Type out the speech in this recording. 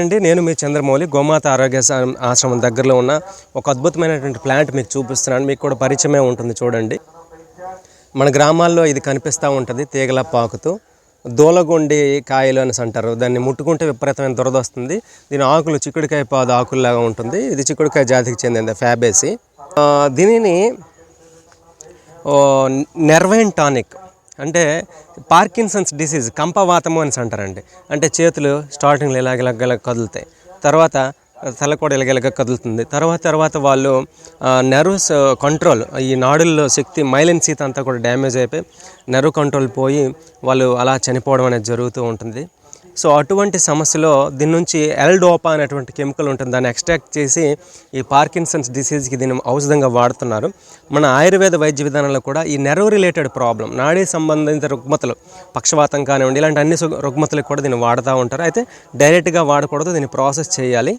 అండి నేను మీ చంద్రమౌళి గోమాత ఆరోగ్య ఆశ్రమం దగ్గరలో ఉన్న ఒక అద్భుతమైనటువంటి ప్లాంట్ మీకు చూపిస్తున్నాను. మీకు కూడా పరిచయమే ఉంటుంది చూడండి. మన గ్రామాల్లో ఇది కనిపిస్తూ ఉంటుంది తీగల పాకుతూ. దూలగొండి కాయలు అని అంటారు. దాన్ని ముట్టుకుంటే విపరీతమైన దురద వస్తుంది. దీని ఆకులు చిక్కుడుకాయ పాదు ఆకుల్లాగా ఉంటుంది. ఇది చిక్కుడుకాయ జాతికి చెందింది ఫ్యాబేసి. దీనిని నెర్వైన్ టానిక్ అంటే పార్కిన్సన్స్ డిసీజ్ కంపవాతము అని అంటారండి. అంటే చేతులు స్టార్టింగ్లో ఇలాగ కదులుతాయి. తర్వాత తల కూడా ఇలాగ ఇలాగ కదులుతుంది. తర్వాత తర్వాత వాళ్ళు నెర్వ్స్ కంట్రోల్ ఈ నాడుల్లో శక్తి మైలిన్ సీత అంతా కూడా డ్యామేజ్ అయిపోయి నెర్వ్ కంట్రోల్ పోయి వాళ్ళు అలా చనిపోవడం అనేది జరుగుతూ ఉంటుంది. సో అటువంటి సమస్యలో దీని నుంచి ఎల్డోపా అనేటువంటి కెమికల్ ఉంటుంది. దాన్ని ఎక్స్ట్రాక్ట్ చేసి ఈ పార్కిన్సన్స్ డిసీజ్కి దీన్ని ఔషధంగా వాడుతున్నారు. మన ఆయుర్వేద వైద్య విధానంలో కూడా ఈ నెర్వ్ రిలేటెడ్ ప్రాబ్లం నాడీ సంబంధిత రుగ్మతలు పక్షవాతం కానివ్వండి ఇలాంటి అన్ని సు- రుగ్మతలకు కూడా దీన్ని వాడుతూ ఉంటారు. అయితే డైరెక్ట్గా వాడకూడదు దీన్ని ప్రాసెస్ చేయాలి.